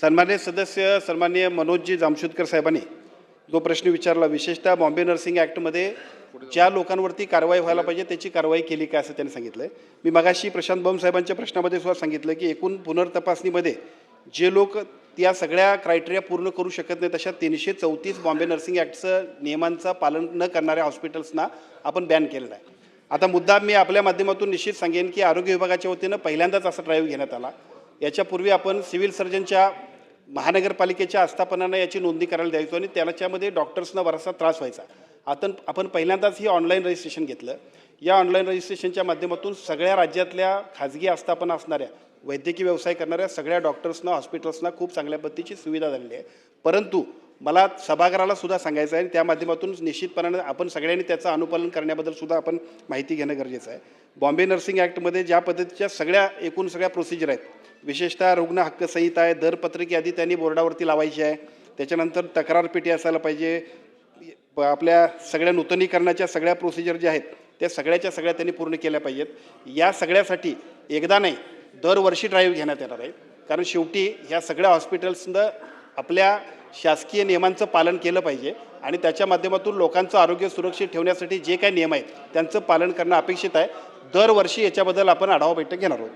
सन्मान्य सदस्य सन्मान्य मनोजजी जामशुदकर साहेबांनी जो प्रश्न विचारला विशेषतः बॉम्बे नर्सिंग ॲक्टमध्ये ज्या लोकांवरती कारवाई व्हायला पाहिजे त्याची कारवाई केली काय असं त्यांनी सांगितलं मी मगाशी प्रशांत बम साहेबांच्या प्रश्नामध्ये सुद्धा सांगितलं की एकूण पुनर्तपासणीमध्ये जे लोक त्या सगळ्या क्रायटेरिया पूर्ण करू शकत नाहीत अशा तीनशे चौतीस बॉम्बे नर्सिंग ॲक्टचं नियमांचं पालन न करणाऱ्या हॉस्पिटल्सना आपण बॅन केलेलं आहे. आता मुद्दा मी आपल्या माध्यमातून निश्चित सांगेन की आरोग्य विभागाच्या वतीनं पहिल्यांदाच असा ड्राईव्ह घेण्यात आला. याच्यापूर्वी आपण सिव्हिल सर्जनच्या महानगरपालिकेच्या आस्थापनानं याची नोंदणी करायला द्यायचो आणि त्याच्यामध्ये डॉक्टर्सना बराचसा त्रास व्हायचा. आता आपण पहिल्यांदाच ही ऑनलाईन रजिस्ट्रेशन घेतलं. या ऑनलाईन रजिस्ट्रेशनच्या माध्यमातून सगळ्या राज्यातल्या खाजगी आस्थापना असणाऱ्या वैद्यकीय व्यवसाय करणाऱ्या सगळ्या डॉक्टर्सना हॉस्पिटल्सना खूप चांगल्या पद्धतीची सुविधा झालेली आहे. परंतु मला सभागृहाला सुद्धा सांगायचं आहे आणि त्या माध्यमातून निश्चितपणाने आपण सगळ्यांनी त्याचं अनुपालन करण्याबद्दल सुद्धा आपण माहिती घेणं गरजेचं आहे. बॉम्बे नर्सिंग ॲक्टमध्ये ज्या पद्धतीच्या सगळ्या एकूण सगळ्या प्रोसिजर आहेत विशेषतः रुग्ण हक्क संहिता आहे दरपत्रकी यादी त्यांनी बोर्डावरती लावायची आहे. त्याच्यानंतर तक्रार पेटी असायला पाहिजे. प- आपल्या सगळ्या नूतनीकरणाच्या सगळ्या प्रोसिजर ज्या आहेत त्या सगळ्याच्या सगळ्या त्यांनी पूर्ण केल्या पाहिजेत. या सगळ्यासाठी एकदा नाही दरवर्षी ड्राईव्ह घेण्यात येणार आहे. कारण शेवटी ह्या सगळ्या हॉस्पिटल्सनं आपल्या शासकीय नियमांचं पालन केलं पाहिजे आणि त्याच्या माध्यमातून लोकांचं आरोग्य सुरक्षित ठेवण्यासाठी जे काही नियम आहेत त्यांचं पालन करणं अपेक्षित आहे. दरवर्षी याच्याबद्दल आपण आढावा बैठक घेणार आहोत.